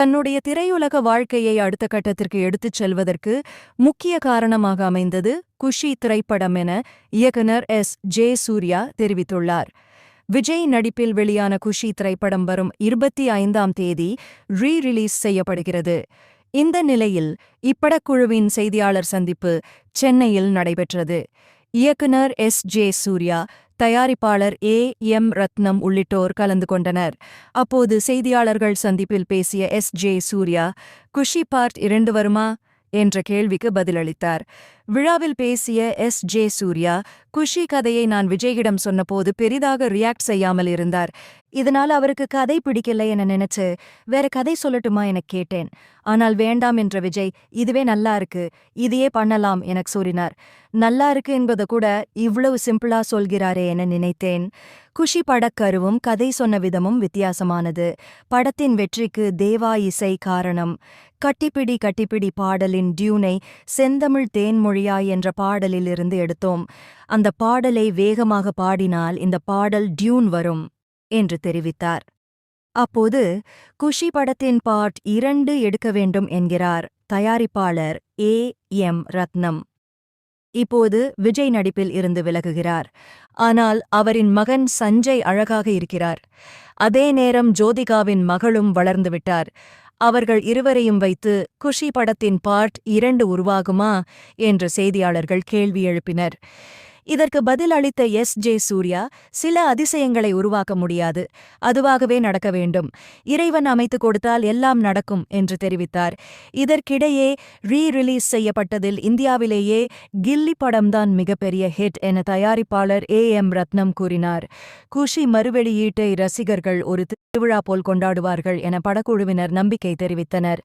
தன்னுடைய திரையுலக வாழ்க்கையை அடுத்த கட்டத்திற்கு எடுத்துச் செல்வதற்கு முக்கிய காரணமாக அமைந்தது குஷி திரைப்படம் என இயக்குனர் எஸ். ஜே. சூர்யா தெரிவித்துள்ளார். விஜய் நடிப்பில் வெளியான குஷி திரைப்படம் வரும் இருபத்தி ஐந்தாம் தேதி ரீ ரிலீஸ் செய்யப்படுகிறது. இந்த நிலையில் இப்படக்குழுவின் செய்தியாளர் சந்திப்பு சென்னையில் நடைபெற்றது. இயக்குனர் எஸ். ஜே. சூர்யா தயாரிப்பாளர் ஏ. எம். ரத்னம் உள்ளிட்டோர் கலந்து கொண்டனர். அப்போது செய்தியாளர்கள் சந்திப்பில் பேசிய S. J. Surya Kushi part இரண்டு வருமா? என்ற கேள்விக்கு பதிலளித்தார். விழாவில் பேசிய எஸ். ஜே. சூர்யா குஷி கதையை நான் விஜயிடம் சொன்னபோது பெரிதாக ரியாக்ட் செய்யாமல் இருந்தார். இதனால் அவருக்கு கதை பிடிக்கல என நினைச்சு வேற கதை சொல்லட்டுமா என கேட்டேன். ஆனால் வேண்டாம் என்ற விஜய் இதுவே நல்லா இருக்கு இதையே பண்ணலாம் எனக் கூறினார். நல்லா இருக்கு என்பது கூட இவ்வளவு சிம்பிளா சொல்கிறாரே என நினைத்தேன். குஷி படக்கருவும் கதை சொன்ன விதமும் வித்தியாசமானது. படத்தின் வெற்றிக்கு தேவா இசை காரணம். கட்டிப்பிடி கட்டிப்பிடி பாடலின் டியூனை செந்தமிழ் தேன்மொழியாய் என்ற பாடலிலிருந்து எடுத்தோம். அந்த பாடலை வேகமாக பாடினால் இந்த பாடல் டியூன் வரும் என்று தெரிவித்தார். அப்போது குஷி படத்தின் பார்ட் இரண்டு எடுக்க வேண்டும் என்கிறார் தயாரிப்பாளர் ஏ. எம். ரத்னம். இப்போது விஜய் நடிப்பில் இருந்து விலகுகிறார். ஆனால் அவரின் மகன் சஞ்சய் அழகாக இருக்கிறார். அதே நேரம் ஜோதிகாவின் மகளும் வளர்ந்துவிட்டார் அவர்கள் இருவரையும் வைத்து குஷி படத்தின் பார்ட் இரண்டு உருவாகுமா? என்று செய்தியாளர்கள் கேள்வி எழுப்பினர். இதற்கு பதில் அளித்த எஸ். ஜே. சூர்யா சில அதிசயங்களை உருவாக்க முடியாது. அதுவாகவே நடக்க வேண்டும். இறைவன் அமைத்துக் கொடுத்தால் எல்லாம் நடக்கும் என்று தெரிவித்தார். இதற்கிடையே ரீ ரிலீஸ் செய்யப்பட்டதில் இந்தியாவிலேயே கில்லி படம்தான் மிகப்பெரிய ஹிட் என தயாரிப்பாளர் ஏ. எம். ரத்னம் கூறினார். குஷி மறுவெளியீட்டை ரசிகர்கள் ஒரு திருவிழா போல் கொண்டாடுவார்கள் என படக்குழுவினர் நம்பிக்கை தெரிவித்தனர்.